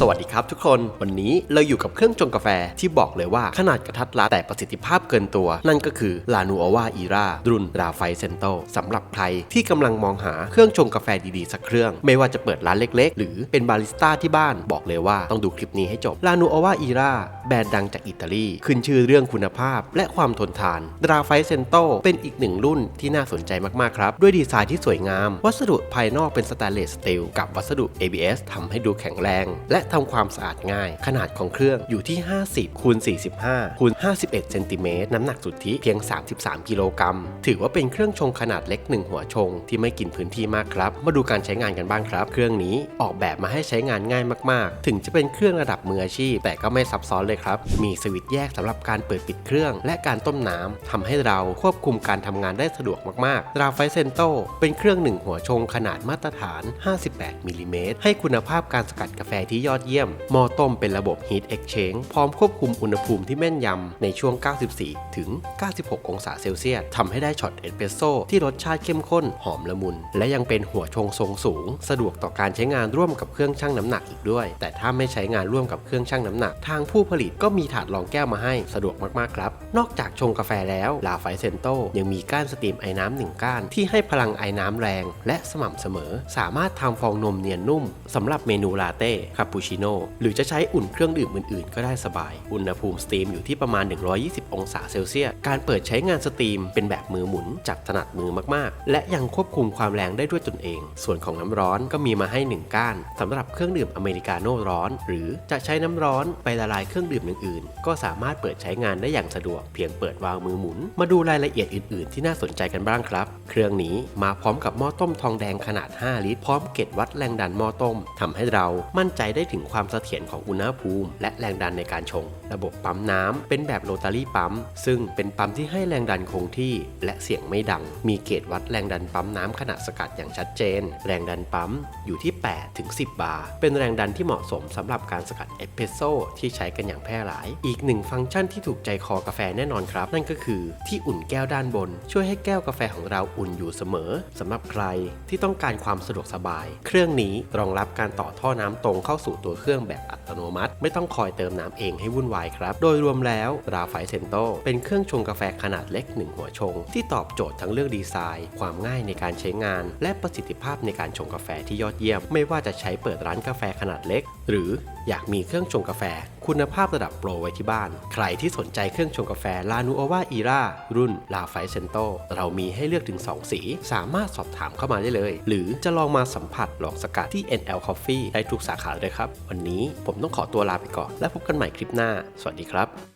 สวัสดีครับทุกคน วันนี้เราอยู่กับเครื่องชงกาแฟที่บอกเลยว่าขนาดกระทัดรัดแต่ประสิทธิภาพเกินตัว นั่นก็คือ l a n u o v a e r a รุ่นราไฟเซนโตสำหรับใครที่กำลังมองหาเครื่องชงกาแฟดีๆ สักเครื่อง ไม่ว่าจะเปิดร้านเล็กๆ หรือเป็นบาริสต้าที่บ้านบอกเลยว่าต้องดูคลิปนี้ให้จบ l a n u o v a e r a แบรนด์ดังจากอิตาลีขึ้นชื่อเรื่องคุณภาพ และความทนทานราไฟเซนโตเป็นอีกหนึ่งรุ่นที่น่าสนใจมากๆครับด้วยดีไซน์ที่สวยงาม วัสดุภายนอกเป็นสแตนเลสสตีลกับวัสดุ ABS ทำให้ดูแข็งแรง และทำความสะอาดง่าย ขนาดของเครื่องอยู่ที่ 50คูณ45คูณ51เซนติเมตรน้ำหนักสุทธิเพียง 33 กิโลกรัม ถือว่าเป็นเครื่องชงขนาดเล็ก 1 หัวชง ที่ไม่กินพื้นที่มากครับ มาดูการใช้งานกันบ้างครับ เครื่องนี้ออกแบบมาให้ใช้งานง่ายมากๆ ถึงจะเป็นเครื่องระดับมืออาชีพ แต่ก็ไม่ซับซ้อนเลยครับ มีสวิตช์แยกสำหรับการเปิดปิดเครื่อง และการต้มน้ำทำให้เราควบคุมการทำงานได้สะดวกมากๆราไฟเซนโตเป็นเครื่องหนึ่งหัวชงขนาดมาตรฐาน 58มิลลิเมตรให้คุณภาพการสกัดกาแฟที่ยอดเยี่ยม หม้อต้มเป็นระบบ Heat Exchange พร้อมควบคุมอุณหภูมิที่แม่นยำในช่วง 94 ถึง 96 องศาเซลเซียสทำให้ได้ช็อตเอสเปรสโซ่ที่รสชาติเข้มข้น หอมละมุน และยังเป็นหัวชงทรงสูง สะดวกต่อการใช้งานร่วมกับเครื่องชั่งน้ำหนักอีกด้วย แต่ถ้าไม่ใช้งานร่วมกับเครื่องชั่งน้ำหนัก ทางผู้ผลิตก็มีถาดรองแก้วมาให้สะดวกมากๆครับ นอกจากชงกาแฟแล้วลาไฟเซนโตยังมีก้านสตรีมไอ้น้ำหนึ่งก้านที่ให้พลังไอ้น้ำแรง และสม่ำเสมอ สามารถทำฟองนมเนียนนุ่มสำหรับเมนูลาเต้คาปูชิโน่หรือจะใช้อุ่นเครื่องดื่มอื่นๆ ก็ได้สบาย อุณหภูมิสตรีมอยู่ที่ประมาณ 120 องศาเซลเซียส การเปิดใช้งานสตรีมเป็นแบบมือหมุนจับถนัดมือมากๆ และยังควบคุมความแรงได้ด้วยตนเอง ส่วนของน้ำร้อนก็มีมาให้ 1 ก้านสำหรับเครื่องดื่มอเมริกาโน่ร้อน หรือจะใช้น้ำร้อนไปละลายเครื่องดื่มอื่นๆ ก็สามารถเปิดใช้งานได้อย่างสะดวกเพียงเปิดวาล์วมือหมุน มาดูรายละเอียดอื่น ๆ ที่น่าสนใจกันบ้างครับ เครื่องนี้มาพร้อมกับหม้อต้มทองแดงขนาด 5 ลิตร พร้อมเกจวัดแรงดันหม้อต้มทำให้เรามั่นใจได้ถึงความเสถียรของอุณหภูมิ และแรงดันในการชง ระบบปั๊มน้ำเป็นแบบโรตารี่ปั๊ม ซึ่งเป็นปั๊มที่ให้แรงดันคงที่ และเสียงไม่ดัง มีเกจวัดแรงดันปั๊มน้ำขนาดสกัดอย่างชัดเจน แรงดันปั๊มอยู่ที่ 8 ถึง 10 บาร์ เป็นแรงดันที่เหมาะสมสำหรับการสกัดเอสเปรสโซ่ที่ใช้กันอย่างแพร่หลาย อีกหนึ่งฟังก์ชันที่ถูกใจคอกาแฟแน่นอนครับ นั่นก็คือที่อุ่นแก้วด้านบน ช่วยให้แก้วกาแฟของเราอุ่นอยู่เสมอสำหรับใครที่ต้องการความสะดวกสบาย เครื่องนี้รองรับการต่อท่อน้ำตรงเข้าสู่ตัวเครื่องแบบอัตโนมัติ ไม่ต้องคอยเติมน้ำเองให้วุ่นวายครับ โดยรวมแล้วราไฟเซนโตเป็นเครื่องชงกาแฟขนาดเล็กหนึ่งหัวชง ที่ตอบโจทย์ทั้งเรื่องดีไซน์ ความง่ายในการใช้งาน และประสิทธิภาพในการชงกาแฟที่ยอดเยี่ยม ไม่ว่าจะใช้เปิดร้านกาแฟขนาดเล็ก หรืออยากมีเครื่องชงกาแฟ คุณภาพระดับโปรไว้ที่บ้าน ใครที่สนใจเครื่องชงกาแฟลานูโอวาอีรารุ่นลาไฟเซนโตเรามีให้เลือกถึง 2 สี สามารถสอบถามเข้ามาได้เลย หรือจะลองมาสัมผัสหลอกสกัดที่ NL Coffee ได้ทุกสาขาเลยครับ วันนี้ผมต้องขอตัวลาไปก่อน และพบกันใหม่คลิปหน้า สวัสดีครับ